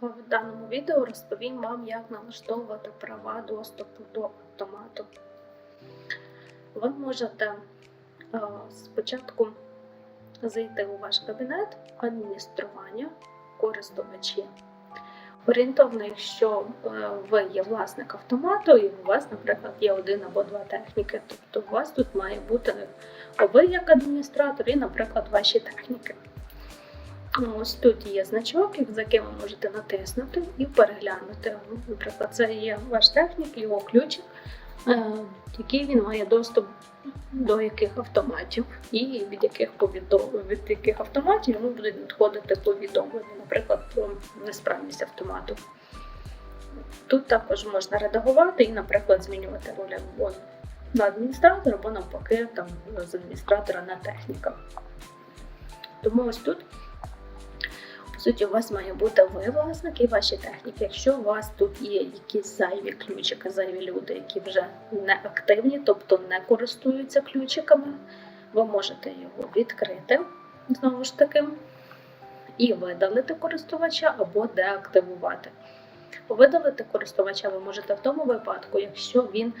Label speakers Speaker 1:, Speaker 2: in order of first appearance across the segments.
Speaker 1: В даному відео розповім вам, як налаштовувати права доступу до автомату. Ви можете е, спочатку зайти у ваш кабінет адміністрування користувачі. Орієнтовно, якщо е, ви є власник автомату, і у вас, наприклад, є один або два техніки, тобто у вас тут має бути ви як адміністратор і, наприклад, ваші техніки. Ну, Ось тут є значок, за яким ви можете натиснути і переглянути. Наприклад, це є ваш технік, його ключик, е, який він має доступ до яких автоматів, і від яких повідом- від яких автоматів йому будуть надходити повідомлення, наприклад, про несправність автомату. Тут також можна редагувати і, наприклад, змінювати роль або на адміністратора, або навпаки там, з адміністратора на техніка. Тому ось тут по суті, у вас має бути ви власник і ваші техніки. Якщо у вас тут є якісь зайві ключики, зайві люди, які вже не активні, тобто не користуються ключиками, ви можете його відкрити знову ж таки і видалити користувача або деактивувати. Видалити користувача ви можете в тому випадку, якщо він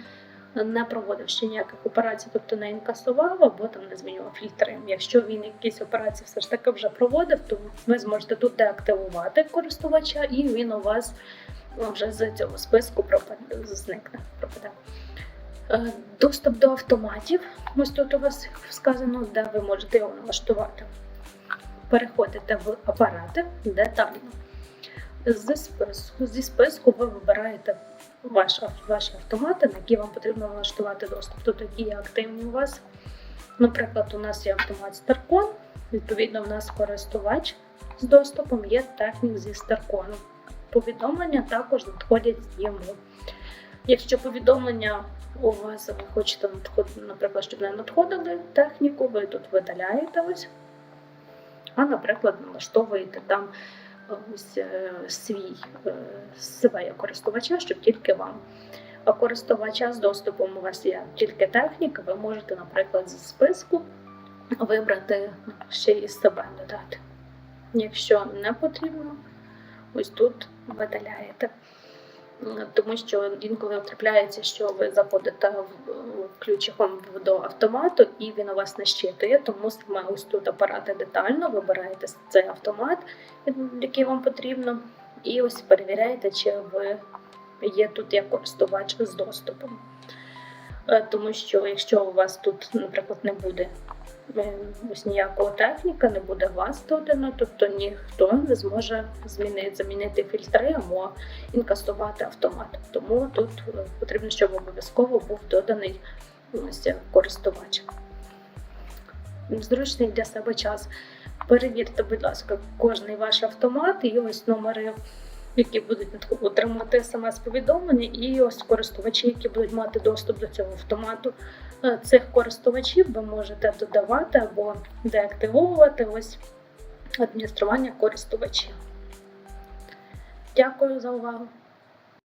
Speaker 1: не проводив ще ніяких операцій, тобто не інкасував або там не змінював фільтри. Якщо він якісь операції все ж таки вже проводив, то ви зможете тут деактивувати користувача, і він у вас вже з цього списку пропаде, зникне. Пропаде. Е, Доступ до автоматів. Ось тут у вас сказано, де ви можете його налаштувати. Переходите в апарати детально. Зі списку, зі списку ви вибираєте ваш, ваші автомати, на які вам потрібно налаштувати доступ. Тут які є активні у вас. Наприклад, у нас є автомат Старкон, відповідно, в нас користувач з доступом є технік зі Старкону. Повідомлення також надходять йому. Якщо повідомлення у вас ви хочете надходити, наприклад, щоб не надходили техніку, ви тут видаляєте ось, а, наприклад, налаштовуєте там ось е, свій е, себе користувача, щоб тільки вам. А користувача з доступом у вас є тільки техніка, ви можете, наприклад, зі списку вибрати ще і себе додати. Якщо не потрібно, ось тут видаляєте. Тому що інколи трапляється, що ви заходите ключиком до автомату і він у вас не щитує, тому саме ось тут апарати детально вибираєте цей автомат, який вам потрібно, і ось перевіряєте, чи ви є тут як користувач з доступом. Е, Тому що якщо у вас тут, наприклад, не буде е, ось ніякого техніка, не буде вас додано, тобто ніхто не зможе змінити, замінити фільтри або інкасувати автомат. Тому тут е, потрібно, щоб обов'язково був доданий ось користувач. Зручний для себе час. Перевірте, будь ласка, кожний ваш автомат і ось номери, які будуть отримати смс-повідомлення, і ось користувачі, які будуть мати доступ до цього автомату. Е, Цих користувачів ви можете додавати або деактивовувати ось адміністрування користувачів. Дякую за увагу!